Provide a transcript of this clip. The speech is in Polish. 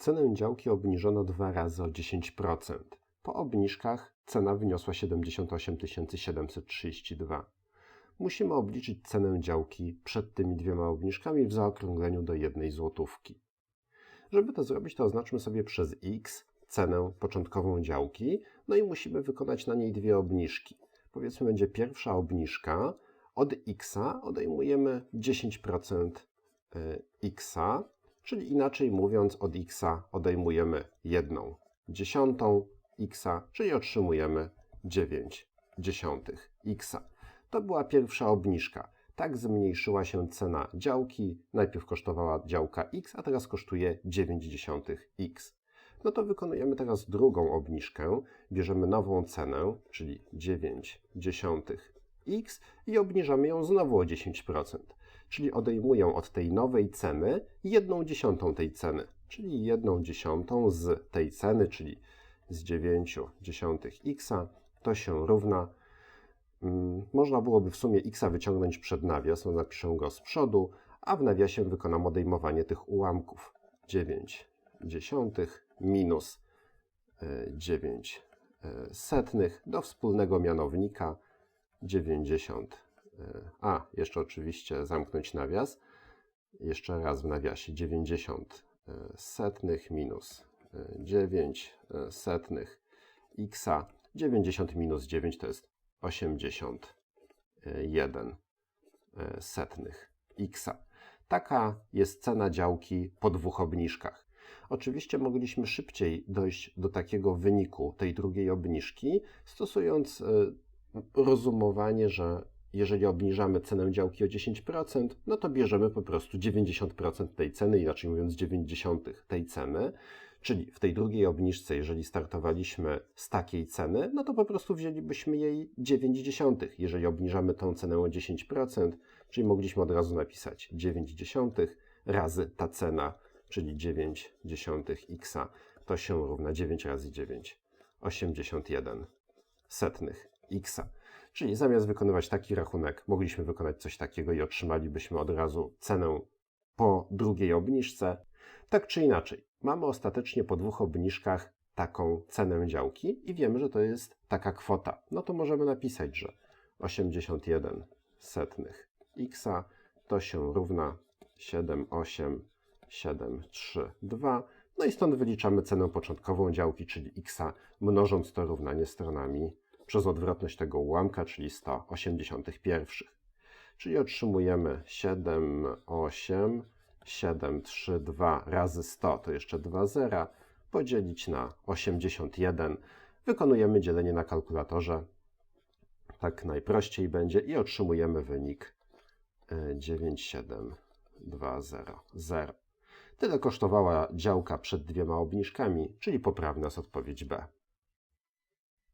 Cenę działki obniżono dwa razy o 10%. Po obniżkach cena wyniosła 78 732. Musimy obliczyć cenę działki przed tymi dwiema obniżkami w zaokrągleniu do jednej złotówki. Żeby to zrobić, to oznaczmy sobie przez x cenę początkową działki, no i musimy wykonać na niej dwie obniżki. Powiedzmy, będzie pierwsza obniżka, od x odejmujemy 10% x, czyli inaczej mówiąc, od x odejmujemy 1 dziesiątą x, czyli otrzymujemy 9 dziesiątych x. To była pierwsza obniżka. Tak zmniejszyła się cena działki. Najpierw kosztowała działka x, a teraz kosztuje 9 dziesiątych x. No to wykonujemy teraz drugą obniżkę. Bierzemy nową cenę, czyli 9 dziesiątych x i obniżamy ją znowu o 10%. Czyli odejmuję od tej nowej ceny 1 dziesiątą tej ceny, czyli 1 dziesiątą z tej ceny, czyli z 9 dziesiątych x, to się równa Mm, Można byłoby w sumie x wyciągnąć przed nawias, no napiszę go z przodu, a w nawiasie wykonam odejmowanie tych ułamków. 9 dziesiątych minus e, 9 e, setnych do wspólnego mianownika 90. e, A, jeszcze oczywiście zamknąć nawias. Jeszcze raz w nawiasie 90 e, setnych minus e, 9 e, setnych x. 90 minus 9 to jest 81 e, setnych x. Taka jest cena działki po dwóch obniżkach. Oczywiście mogliśmy szybciej dojść do takiego wyniku tej drugiej obniżki, stosując e, rozumowanie, że jeżeli obniżamy cenę działki o 10%, no to bierzemy po prostu 90% tej ceny, inaczej mówiąc 90 tej ceny. Czyli w tej drugiej obniżce, jeżeli startowaliśmy z takiej ceny, no to po prostu wzięlibyśmy jej 9 dziesiątych. Jeżeli obniżamy tą cenę o 10%, czyli mogliśmy od razu napisać 9 dziesiątych razy ta cena, czyli 9 dziesiątych x, to się równa 9 razy 9, 81 setnych x. Czyli zamiast wykonywać taki rachunek, mogliśmy wykonać coś takiego i otrzymalibyśmy od razu cenę po drugiej obniżce. Tak czy inaczej, mamy ostatecznie po dwóch obniżkach taką cenę działki i wiemy, że to jest taka kwota. No to możemy napisać, że 81 setnych x to się równa 78732. No i stąd wyliczamy cenę początkową działki, czyli x, mnożąc to równanie stronami przez odwrotność tego ułamka, czyli 181. Czyli otrzymujemy 7, 8, 7, 3, 2 razy 100, to jeszcze 2 zera, podzielić na 81. Wykonujemy dzielenie na kalkulatorze. Tak najprościej będzie i otrzymujemy wynik e, 97200. Tyle kosztowała działka przed dwiema obniżkami, czyli poprawna jest odpowiedź B.